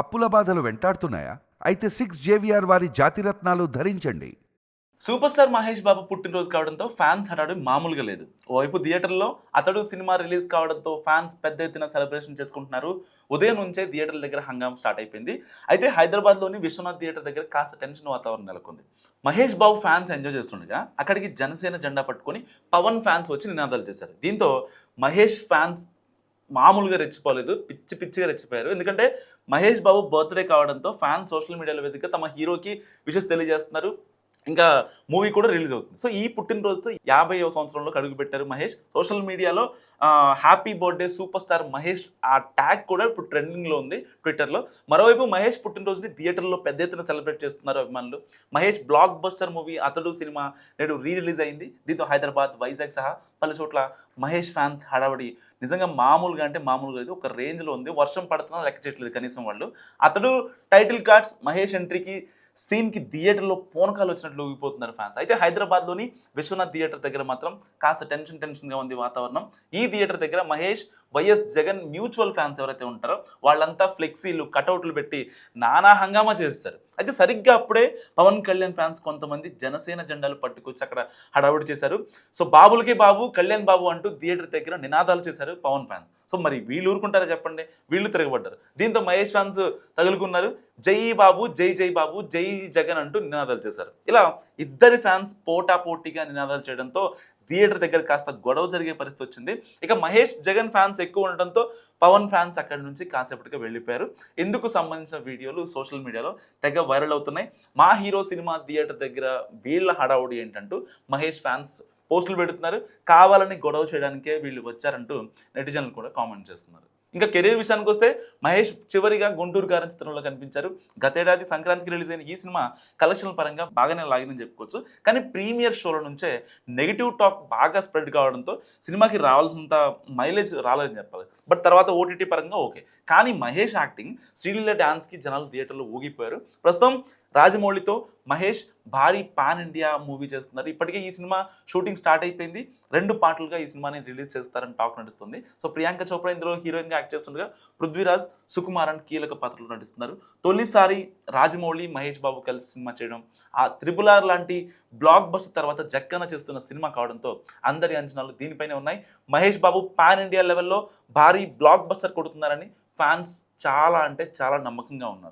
అప్పుల బాధలు వెంటాడుతున్నాయా? అయితే సిక్స్ జేవిఆర్ వారి జాతిరత్నాలు ధరించండి. సూపర్ స్టార్ మహేష్ బాబు పుట్టినరోజు కావడంతో ఫ్యాన్స్ హడాడు మామూలుగా లేదు. ఓవైపు థియేటర్లో అతడు సినిమా రిలీజ్ కావడంతో ఫ్యాన్స్ పెద్ద ఎత్తున సెలబ్రేషన్ చేసుకుంటున్నారు. ఉదయం నుంచే థియేటర్ల దగ్గర హంగాం స్టార్ట్ అయిపోయింది. అయితే హైదరాబాద్లోని విశ్వనాథ్ థియేటర్ దగ్గర కాస్త టెన్షన్ వాతావరణం నెలకొంది. మహేష్ బాబు ఫ్యాన్స్ ఎంజాయ్ చేస్తుండగా అక్కడికి జనసేన జెండా పట్టుకొని పవన్ ఫ్యాన్స్ వచ్చి నినాదాలు చేశారు. దీంతో మహేష్ ఫ్యాన్స్ మామూలుగా రెచ్చిపోలేదు పిచ్చి పిచ్చిగా రెచ్చిపోయారు. ఎందుకంటే మహేష్ బాబు బర్త్డే కావడంతో ఫ్యాన్స్ సోషల్ మీడియాలో వేదిక తమ హీరోకి విషెస్ తెలియజేస్తున్నారు. ఇంకా మూవీ కూడా రిలీజ్ అవుతుంది. సో ఈ పుట్టినరోజుతో యాభై సంవత్సరంలో అడుగు పెట్టారు మహేష్. సోషల్ మీడియాలో happy birthday super star Mahesh ఆ ట్యాగ్ కూడా ఇప్పుడు ట్రెండింగ్లో ఉంది ట్విట్టర్లో. మరోవైపు మహేష్ పుట్టినరోజుని థియేటర్లో పెద్ద ఎత్తున సెలబ్రేట్ చేస్తున్నారు అభిమానులు. Mahesh blockbuster movie Athadu cinema నేడు రీ రిలీజ్ అయింది. దీంతో హైదరాబాద్ వైజాగ్ సహా పలు చోట్ల మహేష్ ఫ్యాన్స్ హడావడి. నిజంగా మామూలుగా అంటే మామూలుగా అయితే ఒక రేంజ్లో ఉంది. వర్షం పడుతున్నా లెక్క చేయట్లేదు కనీసం వాళ్ళు. అతడు టైటిల్ కార్డ్స్ మహేష్ ఎంట్రీకి సీన్కి థియేటర్లో పోనకాలు వచ్చినట్లు ఊగిపోతున్నారు ఫ్యాన్స్. అయితే హైదరాబాద్లోని విశ్వనాథ్ థియేటర్ దగ్గర మాత్రం కాస్త టెన్షన్ టెన్షన్గా ఉంది వాతావరణం. ఈ థియేటర్ దగ్గర Mahesh YS Jagan mutual fans ఎవరైతే ఉంటారో వాళ్ళంతా ఫ్లెక్సీలు కటౌట్లు పెట్టి నానా హంగామా చేస్తారు. అయితే సరిగ్గా అప్పుడే పవన్ కళ్యాణ్ ఫ్యాన్స్ కొంతమంది జనసేన జెండాలు పట్టుకొచ్చి అక్కడ హడావుడి చేశారు. సో బాబులకి బాబు కళ్యాణ్ బాబు అంటూ థియేటర్ దగ్గర నినాదాలు చేశారు పవన్ ఫ్యాన్స్. సో మరి వీళ్ళు ఊరుకుంటారా చెప్పండి? వీళ్ళు తిరగబడ్డారు. దీంతో మహేష్ ఫ్యాన్స్ తగులుకున్నారు. జై బాబు జై జై బాబు జై జగన్ అంటూ నినాదాలు చేశారు. ఇలా ఇద్దరి ఫ్యాన్స్ పోటా పోటీగా నినాదాలు చేయడంతో థియేటర్ దగ్గర కాస్త గొడవ జరిగే పరిస్థితి వచ్చింది. ఇక మహేష్ జగన్ ఫ్యాన్స్ ఎక్కువ ఉండడంతో పవన్ ఫ్యాన్స్ అక్కడి నుంచి కాసేపటిగా వెళ్ళిపోయారు. ఇందుకు సంబంధించిన వీడియోలు సోషల్ మీడియాలో తెగ వైరల్ అవుతున్నాయి. మా హీరో సినిమా థియేటర్ దగ్గర వీళ్ళ హడావుడి ఏంటంటూ మహేష్ ఫ్యాన్స్ పోస్టులు పెడుతున్నారు. కావాలని గొడవ చేయడానికే వీళ్ళు వచ్చారంటూ నెటిజన్లు కూడా కామెంట్ చేస్తున్నారు. ఇంకా కెరీర్ విషయానికి వస్తే మహేష్ చివరిగా గుంటూరు గారి చిత్రంలో కనిపించారు. గతేడాది సంక్రాంతికి రిలీజ్ అయిన ఈ సినిమా కలెక్షన్ల పరంగా బాగానే లాగిందని చెప్పుకోవచ్చు. కానీ ప్రీమియర్ షోల నుంచే నెగిటివ్ టాక్ బాగా స్ప్రెడ్ కావడంతో సినిమాకి రావాల్సినంత మైలేజ్ రాలేదని చెప్పాలి. బట్ తర్వాత ఓటీటీ పరంగా ఓకే. కానీ మహేష్ యాక్టింగ్ శ్రీలీల డ్యాన్స్కి జనాలు థియేటర్లో ఊగిపోయారు. ప్రస్తుతం రాజమౌళితో మహేష్ భారీ పాన్ ఇండియా మూవీ చేస్తున్నారు. ఇప్పటికే ఈ సినిమా షూటింగ్ స్టార్ట్ అయిపోయింది. రెండు పాటలుగా ఈ సినిమాని రిలీజ్ చేస్తారని టాక్ నడుస్తుంది. సో ప్రియాంక చోప్రా ఇందులో హీరోయిన్గా యాక్ట్ చేస్తుండగా పృథ్వీరాజ్ సుకుమారన్ కీలక పాత్రలో నటిస్తున్నారు. తొలిసారి రాజమౌళి మహేష్ బాబు కలిసి సినిమా చేయడం ఆ త్రిబుల్ ఆర్ లాంటి బ్లాక్ బస్ తర్వాత జక్కన చేస్తున్న సినిమా కావడంతో అందరి అంచనాలు దీనిపైనే ఉన్నాయి. మహేష్ బాబు పాన్ ఇండియా లెవెల్లో భారీ బ్లాక్ బస్టర్ కొడుతున్నారని ఫ్యాన్స్ చాలా అంటే చాలా నమ్మకంగా ఉన్నారు.